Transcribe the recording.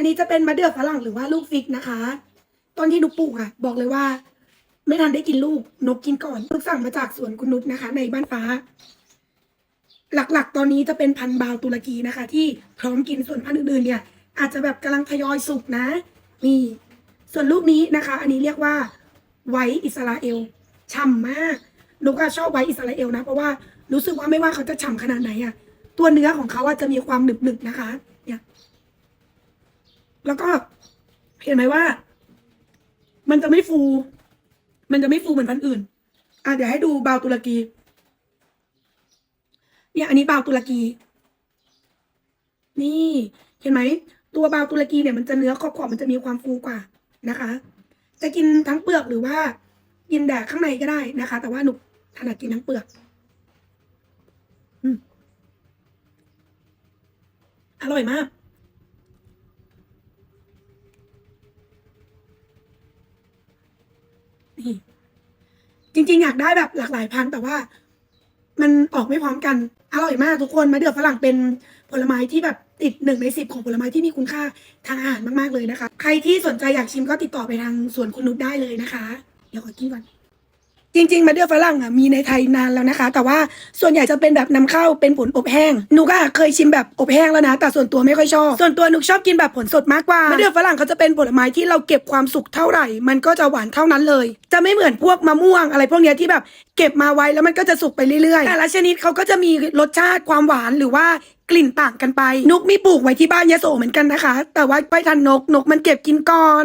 อันนี้จะเป็นมะเดื่อฝรั่งหรือว่าลูกฟิกนะคะ ต้นที่นุกปลูกอะบอกเลยว่า ไม่ทันได้กินลูกนกกินก่อนนุกสั่งมาจากสวนคุณนุชนะคะ ในบ้านฟ้า หลักๆ ตอนนี้จะเป็นพันธุ์บาวตุรกีนะคะ ที่พร้อมกินส่วนพันธุ์อื่นๆเนี่ย อาจจะแบบกำลังทยอยสุกนะนี่ส่วนลูกนี้นะคะ อันนี้เรียกว่าไวอิสราเอลฉ่ำมากนุกก็ชอบไวอิสราเอลนะ เพราะว่ารู้สึกว่าไม่ว่าเขาจะฉ่ำขนาดไหนอะตัวเนื้อของเขาอะจะมีความหนึบๆนะคะ เนี่ย แล้วก็เห็นไหมว่า มันจะไม่ฟู มันจะไม่ฟูเหมือนพันธุ์อื่น อะเดี๋ยวให้ดูบาวตุรกี เนี่ยอันนี้บาวตุรกี นี่เห็นไหมตัวบาวตุรกีเนี่ยมันจะเนื้อขอบๆมันจะมีความฟูกว่านะคะ จะกินทั้งเปลือกหรือว่า กินแดกข้างในก็ได้นะคะ แต่ว่าหนูถนัดกินทั้งเปลือกออร่อยมาก นี่จริงๆอยากได้แบบหลากหลายพันธุ์แต่ว่า มันออกไม่พร้อมกัน อร่อยมากทุกคนมะเดื่อฝรั่งเป็นผลไม้ที่แบบติดหนึ่งในสิบของผลไม้ที่มีคุณค่าทางอาหารมากๆเลยนะคะ ใครที่สนใจอยากชิมก็ติดต่อไปทางสวนคุณนุชได้เลยนะคะ เดี๋ยวขอกินก่อน จริงๆมะเดือฝรั่งอะมีในไทยนานแล้วนะคะ แต่ว่าส่วนใหญ่จะเป็นแบบนำเข้าเป็นผลอบแห้งหนูก็เคยชิมแบบอบแห้งแล้วนะ แต่ส่วนตัวไม่ค่อยชอบ ส่วนตัวหนูชอบกินแบบผลสดมากกว่ามะเดือฝรั่งเขาจะเป็นผลไม้ที่เราเก็บความสุกเท่าไหร่ มันก็จะหวานเท่านั้นเลย จะไม่เหมือนพวกมะม่วงอะไรพวกเนี้ยที่แบบเก็บมาไว้แล้วมันก็จะสุกไปเรื่อยๆ แต่ละชนิดเขาก็จะมีรสชาติความหวานหรือว่ากลิ่นต่างกันไป นุกมีปลูกไว้ที่บ้านยะโสเหมือนกันนะคะ แต่ว่าไปทันนกนกมันเก็บกินก่อน